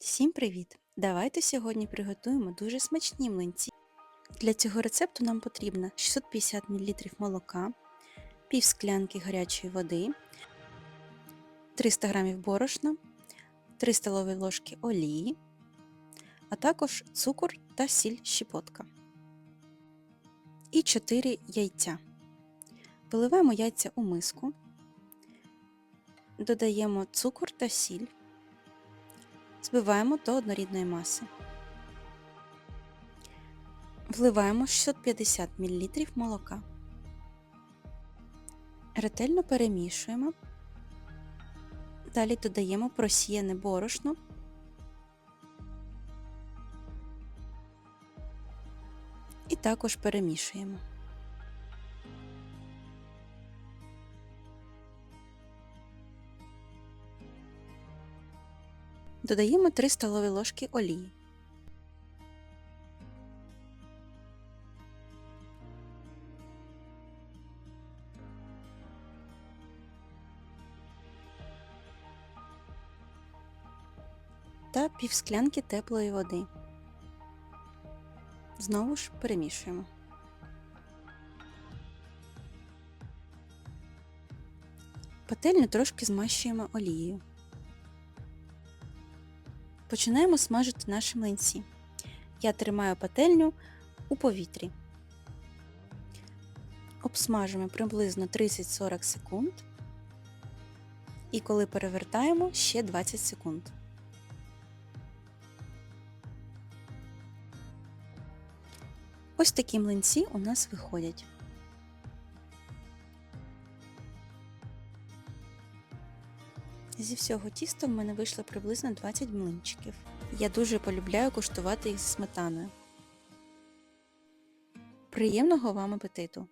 Всім привіт! Давайте сьогодні приготуємо дуже смачні млинці. Для цього рецепту нам потрібно 650 мл молока, пів склянки гарячої води, 300 г борошна, 3 столові ложки олії, а також цукор та сіль щепотка. І 4 яйця. Виливаємо яйця у миску, додаємо цукор та сіль. Збиваємо до однорідної маси. Вливаємо 650 мл молока. Ретельно перемішуємо. Далі додаємо просіяне борошно. І також перемішуємо. Додаємо 3 столові ложки олії. Та півсклянки теплої води. Знову ж перемішуємо. Пательню трошки змащуємо олією. Починаємо смажити наші млинці. Я тримаю пательню у повітрі. Обсмажуємо приблизно 30-40 секунд. І коли перевертаємо, ще 20 секунд. Ось такі млинці у нас виходять. Зі всього тіста в мене вийшло приблизно 20 млинчиків. Я дуже полюбляю куштувати їх з сметаною. Приємного вам апетиту!